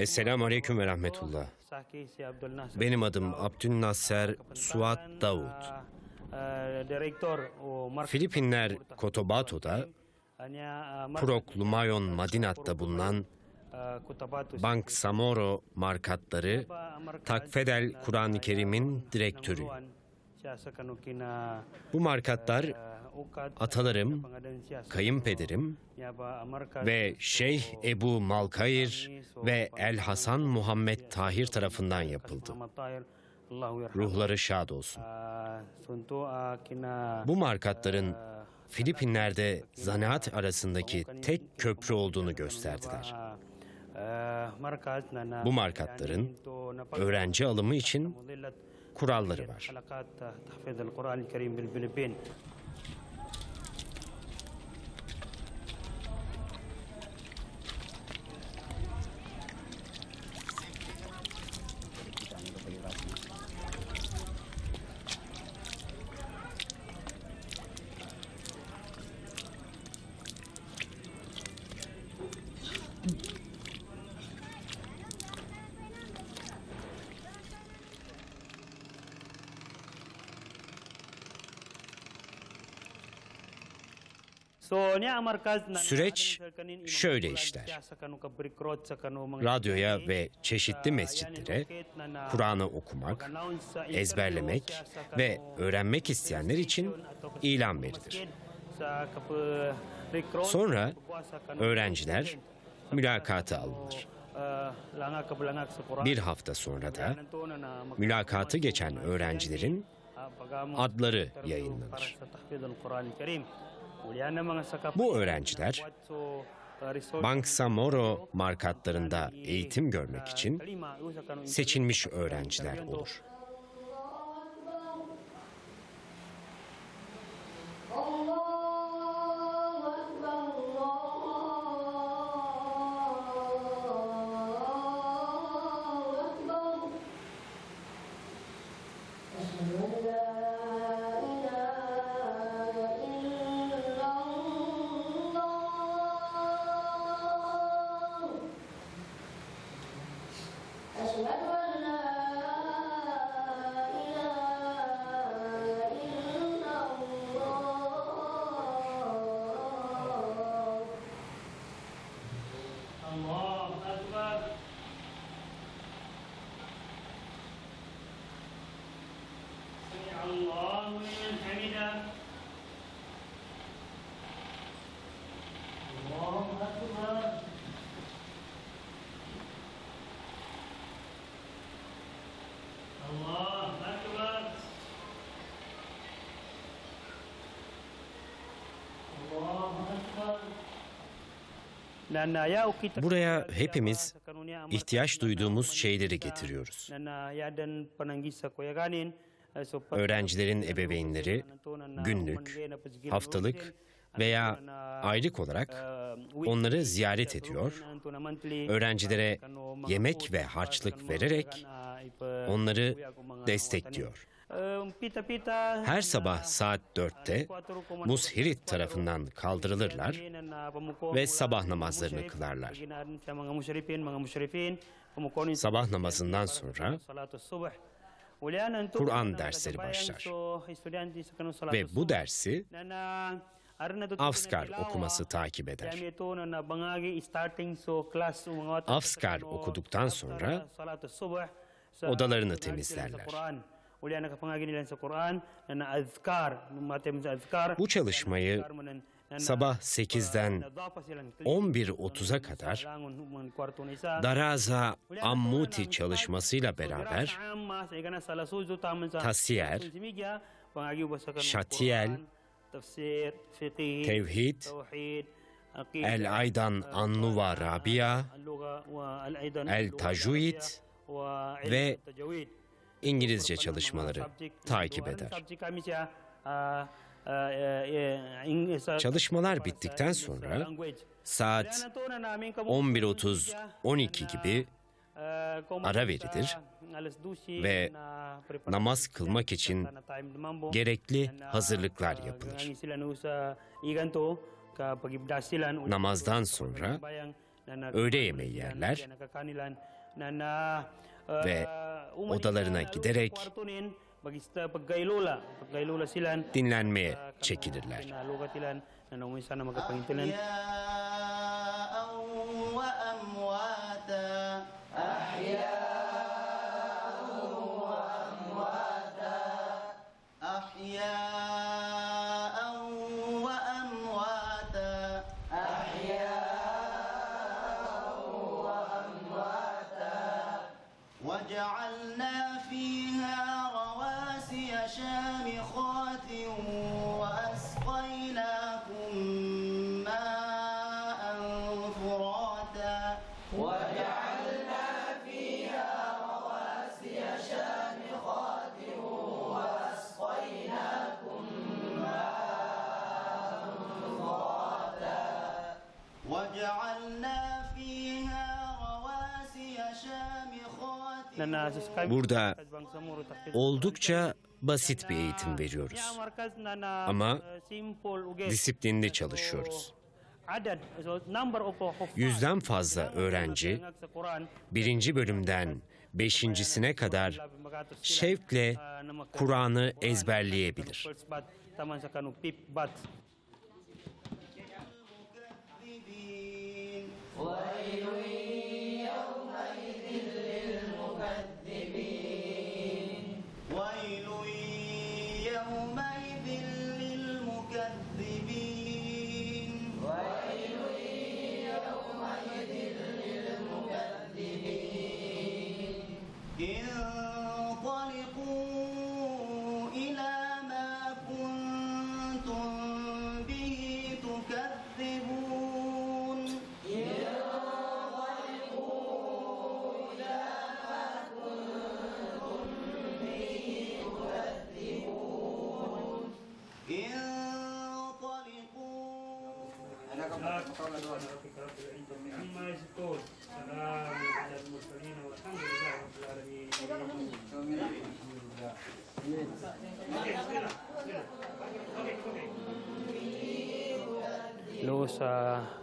Esselamu Aleyküm ve Rahmetullah. Benim adım Abdülnasser Suat Davut. Filipinler Cotobato'da Prok Lumayon Madinat'ta bulunan Bank Samoro markatları Takfedel Kur'an-ı Kerim'in direktörü. Bu markatlar atalarım, kayınpederim ve Şeyh Ebu Malkayır ve El Hasan Muhammed Tahir tarafından yapıldı. Ruhları şad olsun. Bu markatların Filipinler'de zanaat arasındaki tek köprü olduğunu gösterdiler. Bu markatların öğrenci alımı için kuralları var. Süreç şöyle işler. Radyoya ve çeşitli mescitlere Kur'an'ı okumak, ezberlemek ve öğrenmek isteyenler için ilan verilir. Sonra öğrenciler mülakata alınır. Bir hafta sonra da mülakatı geçen öğrencilerin adları yayınlanır. Bu öğrenciler Bank Samoro markatlarında eğitim görmek için seçilmiş öğrenciler olur. Buraya hepimiz ihtiyaç duyduğumuz şeyleri getiriyoruz. Öğrencilerin ebeveynleri günlük, haftalık veya aylık olarak onları ziyaret ediyor, öğrencilere yemek ve harçlık vererek onları destekliyor. Her sabah saat 4'te Mushirit tarafından kaldırılırlar ve sabah namazlarını kılarlar. Sabah namazından sonra Kur'an dersleri başlar. Ve bu dersi Afskar okuması takip eder. Afskar okuduktan sonra odalarını temizlerler. Bu çalışmayı sabah 8'den 11.30'a kadar Daraza Ammuti çalışmasıyla beraber Tasiyer, Şatiyel, Tevhid, El Aydan Annuva Rabia, El Tajuid ve İngilizce çalışmaları takip eder. Çalışmalar bittikten sonra saat 11.30-12 gibi ara verilir ve namaz kılmak için gerekli hazırlıklar yapılır. Namazdan sonra öğle yemeği yerler ve odalarına giderek dinlenmeye çekilirler. Burada oldukça basit bir eğitim veriyoruz. Ama disiplinli çalışıyoruz. Yüzden fazla öğrenci birinci bölümden beşincisine kadar şevkle Kur'an'ı ezberleyebilir.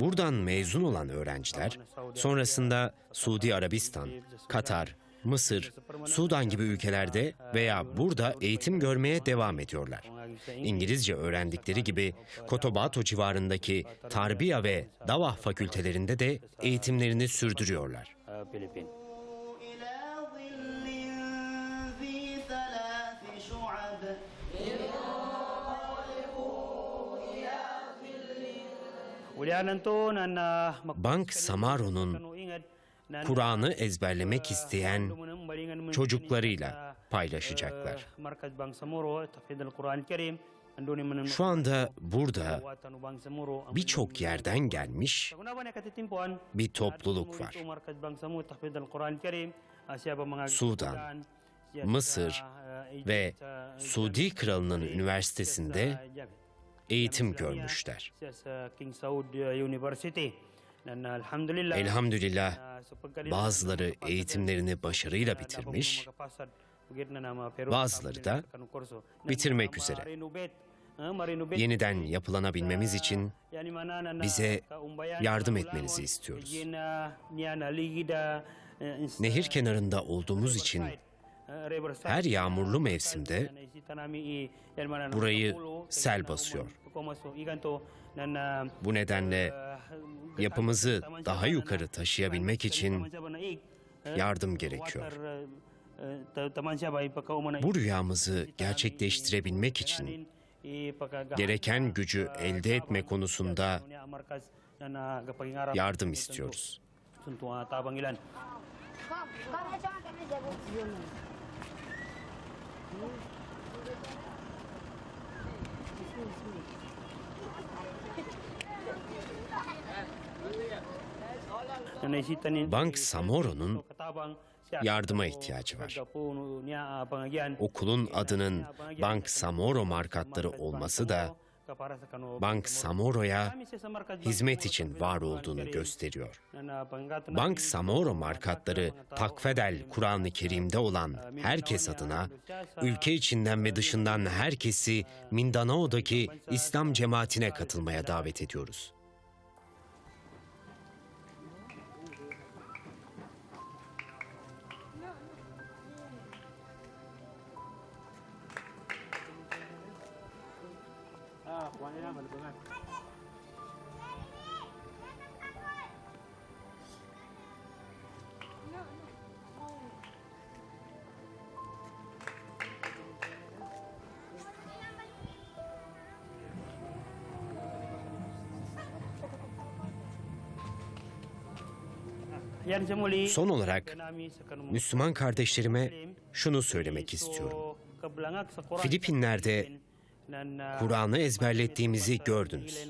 Buradan mezun olan öğrenciler sonrasında Suudi Arabistan, Katar, Mısır, Sudan gibi ülkelerde veya burada eğitim görmeye devam ediyorlar. İngilizce öğrendikleri gibi Cotabato civarındaki Tarbiya ve Davah fakültelerinde de eğitimlerini sürdürüyorlar. Philippines. Bank Samaro'nun Kur'an'ı ezberlemek isteyen çocuklarıyla paylaşacaklar. Anduni man Şu anda burada birçok yerden gelmiş bir topluluk var. Sudan, Mısır ve Suudi Kralı'nın üniversitesinde eğitim görmüşler. Elhamdülillah bazıları eğitimlerini başarıyla bitirmiş, bazıları da bitirmek üzere. Yeniden yapılanabilmemiz için bize yardım etmenizi istiyoruz. Nehir kenarında olduğumuz için her yağmurlu mevsimde burayı sel basıyor. Bu nedenle yapımızı daha yukarı taşıyabilmek için yardım gerekiyor. Bu rüyamızı gerçekleştirebilmek için gereken gücü elde etme konusunda yardım istiyoruz. Bank Samoro'nun yardıma ihtiyacı var. Okulun adının Bank Samoro markatları olması da Bank Samoro'ya hizmet için var olduğunu gösteriyor. Bank Samoro markatları takfedel Kur'an-ı Kerim'de olan herkes adına ülke içinden ve dışından herkesi Mindanao'daki İslam cemaatine katılmaya davet ediyoruz. Son olarak Müslüman kardeşlerime şunu söylemek istiyorum. Filipinler'de Kur'an'ı ezberlettiğimizi gördünüz.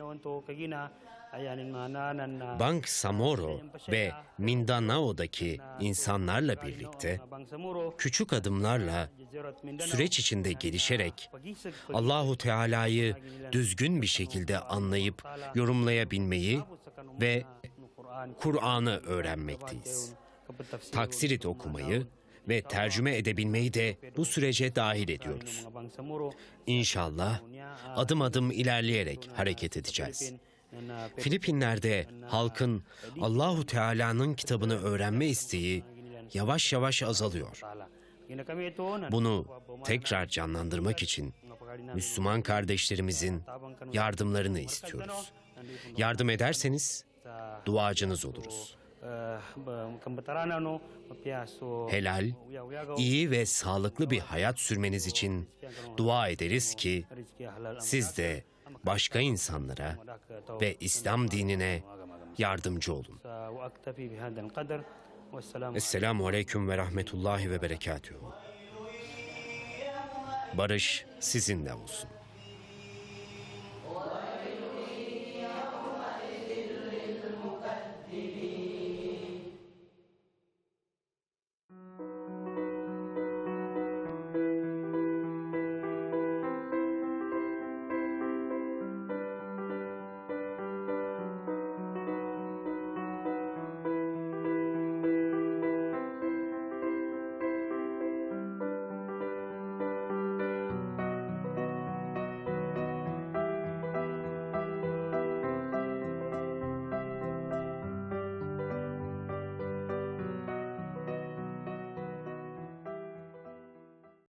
Bank Samoro ve Mindanao'daki insanlarla birlikte küçük adımlarla süreç içinde gelişerek Allahu Teala'yı düzgün bir şekilde anlayıp yorumlayabilmeyi ve Kur'an'ı öğrenmekteyiz. Taksirit okumayı ve tercüme edebilmeyi de bu sürece dahil ediyoruz. İnşallah adım adım ilerleyerek hareket edeceğiz. Filipinler'de halkın Allahu Teala'nın kitabını öğrenme isteği yavaş yavaş azalıyor. Bunu tekrar canlandırmak için Müslüman kardeşlerimizin yardımlarını istiyoruz. Yardım ederseniz duacınız oluruz. Helal, iyi ve sağlıklı bir hayat sürmeniz için dua ederiz ki siz de başka insanlara ve İslam dinine yardımcı olun. Esselamu Aleyküm ve Rahmetullahi ve Berekatühü. Barış sizinle olsun.